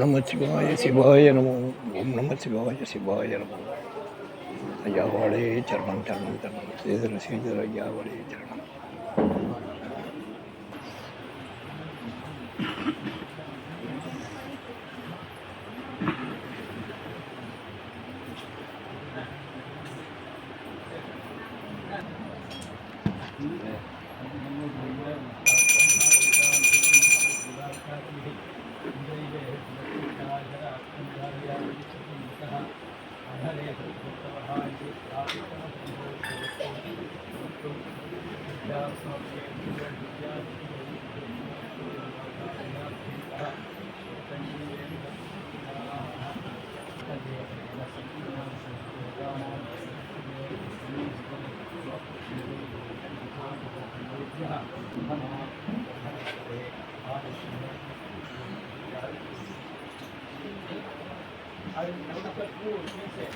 நமச்சிவாய சிவாய நமோ ஓம் நம சிவாய சிவாய நமோ ஐயாவாளே சரணம் சரணம் சரணம் சேதர சேதர ஐயாவாளே சரணம் I remember the food, you say.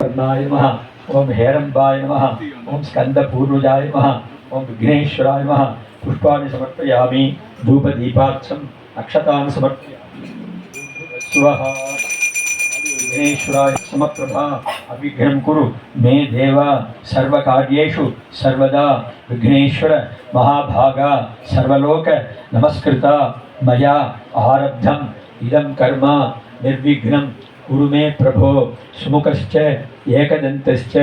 पद्माय नमः ओम हेरंबाय नमः ओम स्कंदपूर्वजाय नमः ओम विघ्नेश्वराय नमः पुष्पाणि समर्पयामि धूपदीपार्थम् अक्षतानि समर्पयामि स्वः विघ्नेश्वराय समप्रभा अविघ्नं कुरु। मे देव सर्वकार्येषु, सर्वदा विघ्नेश्वर महाभागा, सर्वलोक नमस्कृता, मया आरब्धम्, इदं कर्म निर्विघ्नं। कुरु मे प्रभो, सुमुखश्च, एकदन्तश्च,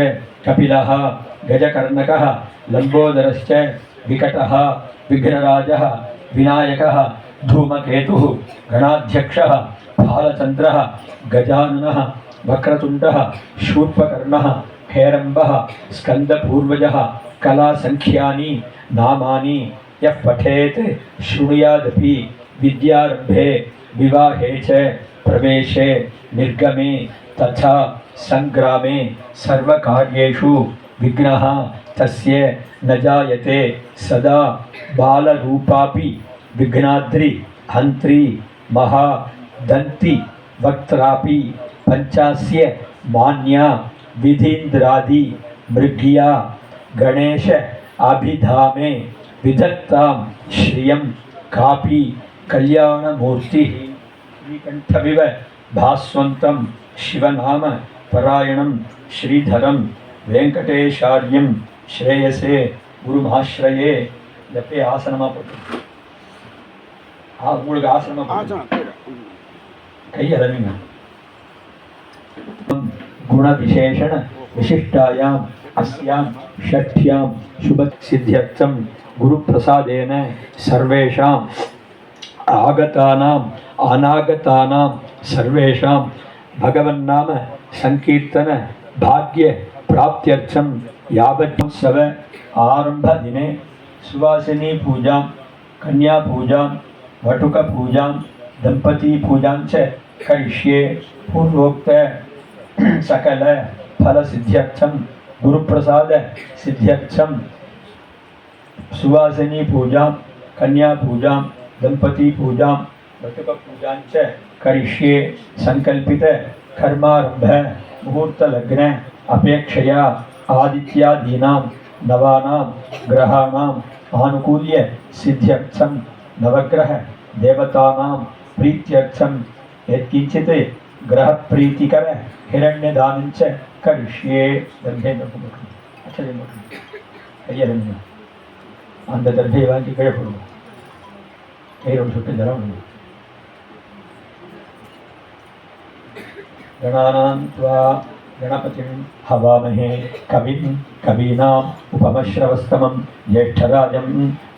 कपिलः, गजकर्णकः, लम्बोदरश्च, विकटः, विघ्नराजः, विनायकः, धूमकेतुः, गणाध्यक्षः फालचन्द्रः गजाननः वक्रतुण्डः, शूर्पकर्णः हेरम्बः स्कन्दपूर्वजः, कलासङ्ख्यानि, नामानि, यः पठेत् शृणुयादपि विद्यारम्भे, विवाहे च, प्रवेशे, निर्गमे, तथा सङ्ग्रामे, सर्वकार्येषु विघ्नः, तस्य न जायते, सदा बालरूपापि विघ्नाद्रि, हन्त्री, महा दन्ति। वक्त्रापि पञ्चास्य मान्या विधीन्द्रादि मृग्या। गणेश अभिधामे विधत्तां श्रियं कापि कल्याणमूर्तिः। श्रीकण्ठमिव भास्वन्तं शिवनाम परायणं श्रीधरं वेङ्कटेशार्यं श्रेयसे ಗುರುಮಾಶ್ರಯೇ जपे ಆಸನಮ ಪಟ್ಟು ಆ ಮೂಲಕ ಆಸನಮ रविना गुणविशेषण विशिष्टायाम् अस्यां षष्ठ्यां शुभसिद्ध्यर्थं गुरुप्रसादेन सर्वेषाम् आगतानाम् अनागतानां सर्वेषां भगवन्नाम सङ्कीर्तन भाग्यप्राप्त्यर्थं यावत्सव आरम्भदिने सुवासिनीपूजां कन्यापूजां वटुकपूजां दम्पतीपूजां च करिष्ये पूर्वोक्त सकल फल सिद्ध्यर्थम गुरुप्रसाद सिद्ध्यर्थम सुवासिनी पूजां, कन्या पूजां दंपती पूजां वटुक पूजां च करिष्ये, संकल्पित कर्मारंभ मुहूर्त लग्न अपेक्षया आदित्यादीनां, नवानां ग्रहाणाम् आनुकूल्य सिद्ध्यर्थं, नवग्रह देवतानां, प्रीत्यर्थं यत्किञ्चित् ग्रहप्रीतिकर हिरण्यदानं च करिष्ये दर्भेन्द्र अक्षरे கையறிஞர் அந்த தர்பையை வாங்கி கீழே போடுவோம் கையில் சுட்டு தரம் गणानां त्वा गणपतिं हवामहे कविं कवीनाम् उपमश्रवस्तमं ज्येष्ठराजं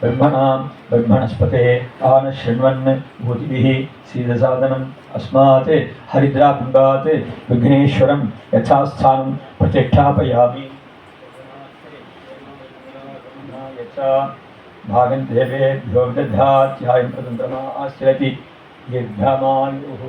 ब्रह्मणां ब्रह्मणस्पते आनशृण्वन् भूतिभिः सीदसादनम् अस्मात् हरिद्राबिम्बात् विघ्नेश्वरं यथास्थानं प्रतिष्ठापयामि भागं प्रतन्त्रमा आश्रयति। दीर्घमायुः।